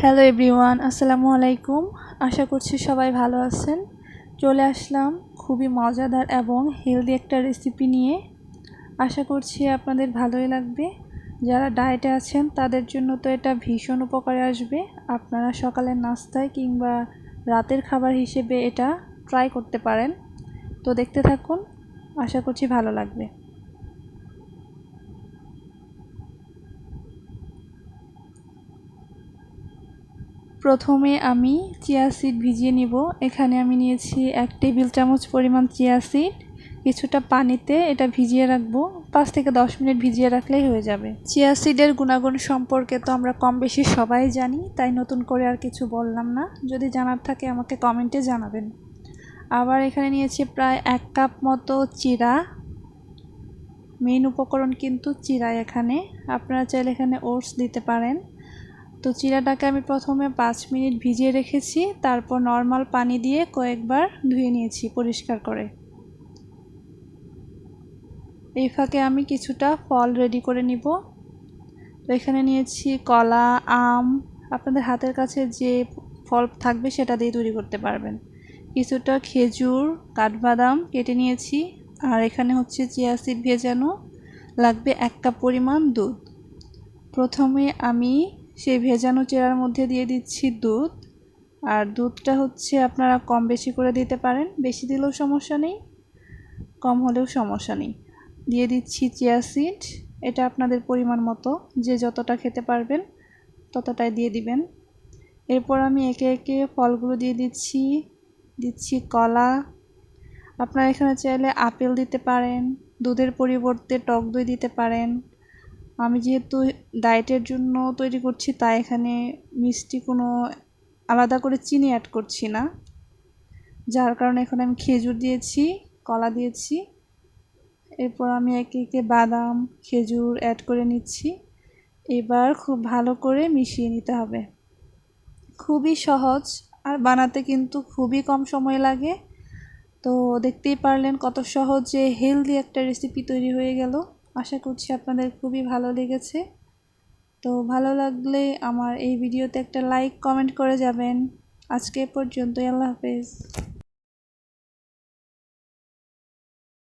Hello everyone আসসালামু আলাইকুম। আশা করছি সবাই ভালো আছেন। চলে আসলাম খুবই মজাদার এবং হেলদি একটা রেসিপি নিয়ে। আশা করছি আপনাদের ভালোই লাগবে। যারা ডায়েটে আছেন, তাদের জন্য তো এটা ভীষণ উপকারে আসবে। আপনারা সকালের নাস্তায় কিংবা রাতের খাবার হিসেবে এটা ট্রাই করতে পারেন। তো দেখতে থাকুন, আশা করছি ভালো লাগবে। প্রথমে আমি চিয়া সিড ভিজিয়ে নিব। এখানে আমি নিয়েছি এক টেবিল চামচ পরিমাণ চিয়া সিড কিছুটা পানিতে এটা ভিজিয়ে রাখব। পাঁচ থেকে দশ মিনিট ভিজিয়ে রাখলেই হয়ে যাবে। চিয়া সিডের গুণাগুণ সম্পর্কে তো আমরা কম বেশি সবাই জানি, তাই নতুন করে আর কিছু বললাম না। যদি জানার থাকে আমাকে কমেন্টে জানাবেন। আবার এখানে নিয়েছি প্রায় এক কাপ মতো চিরা। মেইন উপকরণ কিন্তু চিরা এখানে। আপনারা চাইলে এখানে ওটস দিতে পারেন। তো চিরাটাকে আমি প্রথমে পাঁচ মিনিট ভিজিয়ে রেখেছি, তারপর নর্মাল পানি দিয়ে কয়েকবার ধুয়ে নিয়েছি পরিষ্কার করে। এই ফাঁকে আমি কিছুটা ফল রেডি করে নিব। তো এখানে নিয়েছি কলা, আম, আপনাদের হাতের কাছে যে ফল থাকবে সেটা দিয়ে তৈরি করতে পারবেন। কিছুটা খেজুর, কাঠবাদাম কেটে নিয়েছি, আর এখানে হচ্ছে চিয়া সিড ভেজানো, লাগবে এক কাপ পরিমাণ দুধ। প্রথমে আমি সেই ভেজানো চেরার মধ্যে দিয়ে দিচ্ছি দুধ। আর দুধটা হচ্ছে আপনারা কম বেশি করে দিতে পারেন, বেশি দিলেও সমস্যা নেই, কম হলেও সমস্যা নেই। দিয়ে দিচ্ছি চিয়া সিড, এটা আপনাদের পরিমাণ মতো, যে যতটা খেতে পারবেন ততটাই দিয়ে দিবেন। এরপর আমি একে একে ফলগুলো দিয়ে দিচ্ছি দিচ্ছি কলা। আপনারা এখানে চাইলে আপেল দিতে পারেন, দুধের পরিবর্তে টক দই দিতে পারেন। আমি যেহেতু ডায়েটের জন্য তৈরি করছি, তাই এখানে মিষ্টি কোনো আলাদা করে চিনি অ্যাড করছি না। যার কারণে এখন আমি খেজুর দিয়েছি, কলা দিয়েছি। এরপর আমি একে একে বাদাম, খেজুর অ্যাড করে নিচ্ছি। এবার খুব ভালো করে মিশিয়ে নিতে হবে। খুবই সহজ আর বানাতে কিন্তু খুবই কম সময় লাগে। তো দেখতেই পারলেন কত সহজে হেলদি একটা রেসিপি তৈরি হয়ে গেল। আশা করছি আপনাদের খুবই ভালো লেগেছে। তো ভালো লাগলে আমার এই ভিডিওতে একটা লাইক কমেন্ট করে যাবেন। আজকে পর্যন্তই, আল্লাহ হাফেজ।